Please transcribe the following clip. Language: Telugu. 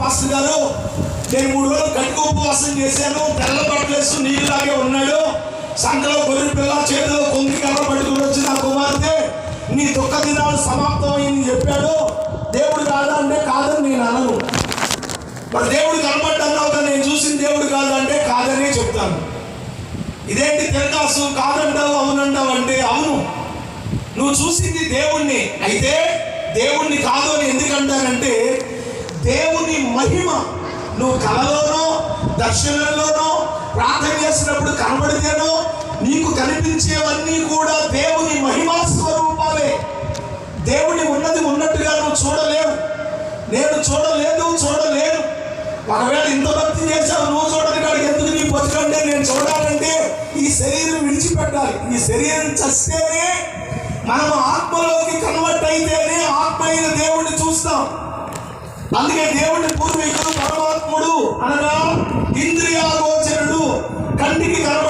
పాస్టర్ గారు. నేను మూడు రోజులు గట్టి ఉపవాసం చేశాను. తెల్ల బట్టలు వేసి నీళ్ళలాగే ఉన్నాడు. సంఖలో గొర్రె పిల్ల చేతిలో కొంగి కర్ర పట్టుకుని వచ్చి నా కుమార్తె నీ దుఃఖ దినాలు సమాప్తమైంది చెప్పాడు. దేవుడు కాదా అంటే కాదని నేను అనను. మరి దేవుడు కనబడ్డన్నావు కదా నేను చూసిన దేవుడు కాదంటే కాదనే చెప్తాను. ఇదేంటి తిరగాసు? కాదంటావు అవునంటావు అంటే అవును. నువ్వు చూసింది దేవుణ్ణి. అయితే దేవుణ్ణి కాదు అని ఎందుకంటారంటే మహిమ. నువ్వు కలలోనో దర్శనంలోనో ప్రార్థన చేసినప్పుడు కనబడితేనో నీకు కనిపించేవన్నీ కూడా దేవుని మహిమా స్వరూపాలే. దేవుని ఉన్నది ఉన్నట్టుగా నువ్వు చూడలేవు. నేను చూడలేదు చూడలేను. ఒకవేళ ఇంత భక్తి చేశావు నువ్వు చూడని కాడికి ఎందుకు నీ బతుకంటే నేను చూడాలంటే ఈ శరీరం విడిచిపెట్టాలి. ఈ శరీరం చస్తేనే మనం ఆత్మలోకి కన్వర్ట్ అయితేనే ఆత్మ అయిన దేవుణ్ణి చూస్తాం. అందుకే దేవుడి పూర్వీకులు పరమాత్ముడు అనగా ఇంద్రియాగోచరుడు. కంటికి కనబడు